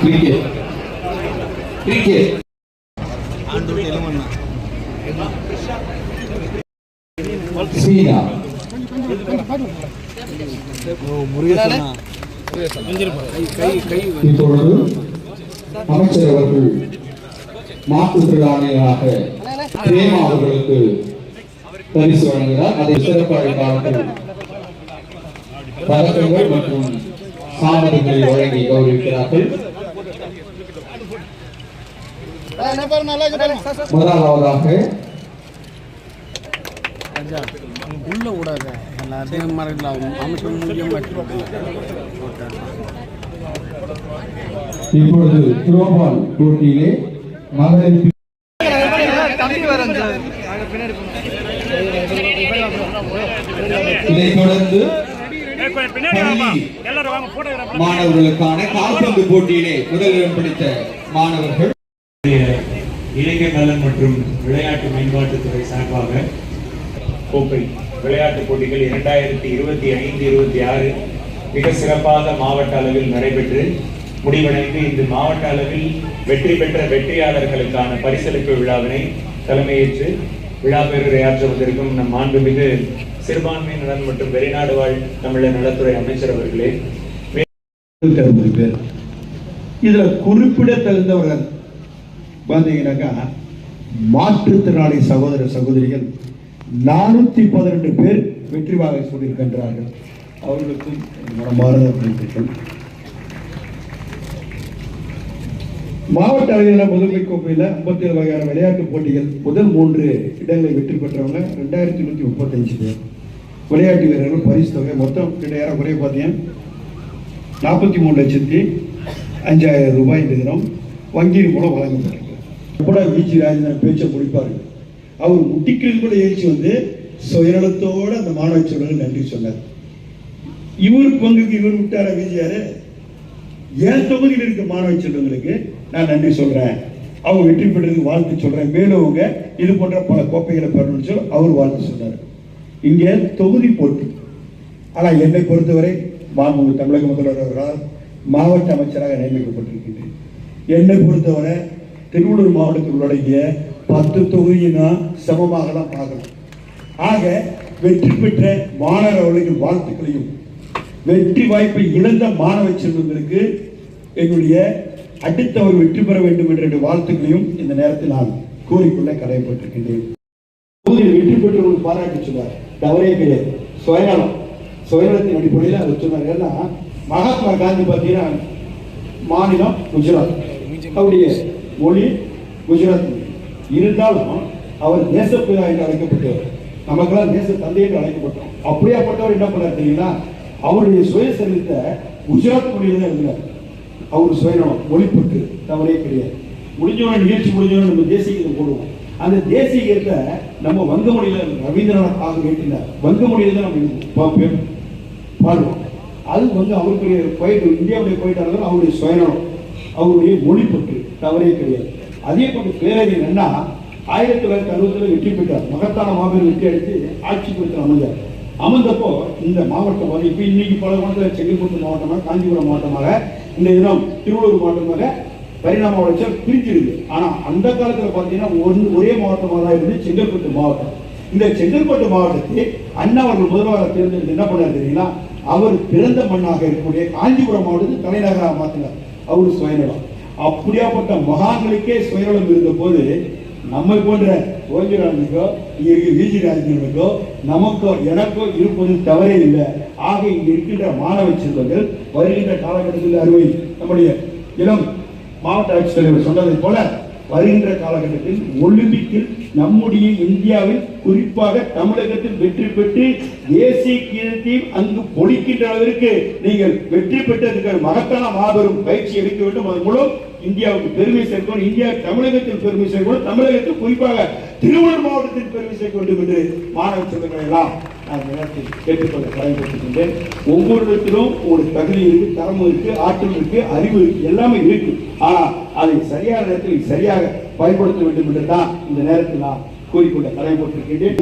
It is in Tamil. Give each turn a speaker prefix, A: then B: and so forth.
A: கிரிக்கெட் கிரிக்கெட் சீனா இப்பொழுது அமைச்சர் அவர்கள் மாற்றுத்திறனாளிகளாக பிரேமா அவர்களுக்கு பரிசு வழங்குகிறார். அதை சிறப்பு அழைப்பாளர்கள் பதக்கங்கள் மற்றும் சாதனைகளை வழங்கி கௌரவிக்கிறார்கள். முதலாவதாக
B: உள்ள விடாத எல்லாத்தையும் மறைக்கலாம் அமைச்சர் முடியும்
A: இப்பொழுது த்ரோபால் போட்டியிலே மகளிர் இதைத் தொடர்ந்து மாணவர்களுக்கான கால்பந்து போட்டியிலே முதலிடம் பிடித்த மாணவர்கள்.
C: இளைஞர் நலன் மற்றும் விளையாட்டு மேம்பாட்டுத்துறை சார்பாக கோப்பை விளையாட்டுப் போட்டிகள் இரண்டாயிரத்தி இருபத்தி ஐந்து இருபத்தி ஆறு மிக சிறப்பாக மாவட்ட அளவில் நடைபெற்று முடிவடைந்து இந்த மாவட்ட அளவில் வெற்றி பெற்ற வெற்றியாளர்களுக்கான பரிசளிப்பு விழாவினை தலைமையேற்று விழா பேருரையாற்ற வந்திருக்கும் நம் மாண்புமிகு சிறுபான்மை நலன் மற்றும் வெளிநாடு வாழ் தமிழர் நலத்துறை அமைச்சர் அவர்களே.
D: பேர். இதுல குறிப்பிட தகுந்தவர்கள் பார்த்தீங்கன்னாக்கா மாற்றுத்திறனாளி சகோதர சகோதரிகள் நானூத்தி பதினெண்டு பேர் வெற்றி வாகை சொல்லியிருக்கின்றார்கள். அவர்களுக்கும் மனமார்ந்த நன்றிகள். மாவட்ட அளவிலான முதன்மை கோப்பையில் ஐம்பத்தி ஏழு வகையான விளையாட்டுப் போட்டிகள் முதல் மூன்று இடங்களை வெற்றி பெற்றவங்க ரெண்டாயிரத்தி நூற்றி முப்பத்தஞ்சு பேர். விளையாட்டு வீரர்கள் பரிசு தொகை மொத்தம் கிட்ட குறைய பார்த்தீங்கன்னா நாற்பத்தி மூணு லட்சத்தி அஞ்சாயிரம் ரூபாய் இந்த தினம் வங்கியின் மூலம் வழங்கப்பட்டிருக்கு. கூட விஜி ராஜன் பேச்சை முடிப்பார்? அவர் முட்டிக்கிறது கூட எழுச்சி வந்து சுயநலத்தோடு அந்த மாணவ சூழலுக்கு நன்றி சொன்னார். இவர் பங்குக்கு இவர் விட்டார விஜயாரு என் தொகுதியில் இருக்க மாணவ செல்வங்களுக்கு நான் நன்றி சொல்றேன். அவங்க வெற்றி பெற்றதுக்கு வாழ்த்து சொல்றேன். மேலும் அவங்க இது போன்ற பல கோப்பைகளை பெறணும்னு சொல்லி அவர் வாழ்த்து சொன்னார். இங்கே தொகுதி போட்டி. ஆனால் என்னை பொறுத்தவரை மாண்புமிகு தமிழக முதல்வர் அவர்களால் மாவட்ட அமைச்சராக நியமிக்கப்பட்டிருக்கின்றேன். என்னை பொறுத்தவரை திருவள்ளூர் மாவட்டத்தில் உள்ளடங்கிய பத்து தொகுதியினா சமமாக தான் பார்க்கணும். ஆக வெற்றி பெற்ற மாணவர் அவர்களின் வாழ்த்துக்களையும் வெற்றி வாய்ப்பை இழந்த மாணவ செல்வங்களுக்கு என்னுடைய அடுத்தவர் வெற்றி பெற வேண்டும் என்ற வாழ்த்துக்களையும் இந்த நேரத்தில் நான் கூறிக்கொள்ள கடமைப்பட்டிருக்கின்றேன் வெற்றி பெற்றவங்களுக்கு பாராட்டி சொன்னார். தவறே கிடையாது. சுயநலம். சுயநலத்தின் அடிப்படையில் அவர் சொன்னார். ஏன்னா மகாத்மா காந்தி பார்த்தீங்கன்னா மாநிலம் குஜராத். அவருடைய மொழி குஜராத் இருந்தாலும் அவர் தேசப்பிதா என்று அழைக்கப்பட்டவர். நமக்கெல்லாம் தேச தந்தை என்று அழைக்கப்பட்டோம். அப்படியாப்பட்டவர் என்ன பண்ணார் தெரியுங்களா அவருடைய சுயசரித்தை குஜராத் மொழியில தான் இருந்தார் அவர் சுயநலம் மொழிப்பற்று தவறே கிடையாது. முடிஞ்சவன நிகழ்ச்சி முடிஞ்சவன நம்ம தேசிய கீதம் போடுவோம். அந்த தேசிய கீதத்தை நம்ம வங்க மொழியில ரவீந்திரநாத் ஆக கேட்டிருந்தார். வங்க மொழியில தான் நம்ம பாடுவோம். அது வந்து அவருக்குரிய போயிட்டு இந்தியாவுடைய போயிட்டார்கள் அவருடைய சுயநலம் அவருடைய மொழிப்பற்று தவறே கிடையாது. அதே போன்று பேரறிஞர் அண்ணா ஆயிரத்தி தொள்ளாயிரத்தி அறுபதுல வெற்றி பெற்றார். மகத்தான மாபெரும் வெற்றி அடித்து ஆட்சி குறித்து அமைஞ்சார் அமர்ந்தப்போ இந்த மாவட்டம் வந்து இப்போ இன்னைக்கு பல மாவட்டத்தில் செங்கல்பட்டு மாவட்டமாக காஞ்சிபுரம் மாவட்டமாக இந்த தினம் திருவள்ளூர் மாவட்டமாக பரிணாம வளர்ச்சி பிரிஞ்சிருக்கு ஆனால் அந்த காலத்தில் பார்த்தீங்கன்னா ஒன்று ஒரே மாவட்டமாக தான் இருந்து செங்கல்பட்டு மாவட்டம். இந்த செங்கல்பட்டு மாவட்டத்தை அண்ணா அவர்கள் முதல்வராக தேர்ந்தெடுத்து என்ன பண்ணார் தெரியுங்களா? அவர் பிறந்த மண்ணாக இருக்கக்கூடிய காஞ்சிபுரம் மாவட்டத்தை தலைநகராக மாற்றினார் அவர் சுயநலம். அப்படியாப்பட்ட மகான்களுக்கே சுயநலம் இருந்த போது நம்மை போன்ற ஓஞ்சிராஜனுக்கோ இங்கே விஜி ராஜனுக்கோ நமக்கோ எனக்கோ இருப்பது தவறே இல்லை. ஆக இங்க இருக்கின்ற மாணவ செல்வங்கள் வருகின்ற காலகட்டத்தில் அறுவை நம்முடைய இளம் மாவட்ட ஆட்சித்தலைவர் சொன்னதைப் போல வருகின்ற காலகட்டத்தில் ஒலிம்பிக்கில் நம்முடைய இந்தியாவில் குறிப்பாக தமிழகத்தில் வெற்றி பெற்று தேசிய கீதத்தையும் அங்கு பொழிக்கின்ற அளவிற்கு நீங்கள் வெற்றி பெற்றதுக்கு மகத்தான மாபெரும் பயிற்சி எடுக்க வேண்டும். அதன் மூலம் இந்தியாவுக்கு பெருமை சேர்க்கணும் இந்தியா தமிழகத்தில் பெருமை சேர்க்கணும் தமிழகத்தில் குறிப்பாக திருவள்ளூர் மாவட்டத்தில் பெருமை சேர்க்க வேண்டும் என்று மாணவ செல்வங்களை எல்லாம் நான் நேரத்தில் கேட்டுக்கொள்ள பயன்படுத்திக்கின்றேன் ஒவ்வொரு இடத்திலும் ஒரு தகுதி இருக்கு தரம் இருக்கு ஆற்றல் இருக்கு அறிவு இருக்கு எல்லாமே இருக்கு. ஆனால் அதை சரியான நேரத்தில் சரியாக பயன்படுத்த வேண்டும் என்று தான் இந்த நேரத்தில் நான் கூறிக்கொள்ள கடமைப்பட்டிருக்கின்றேன்.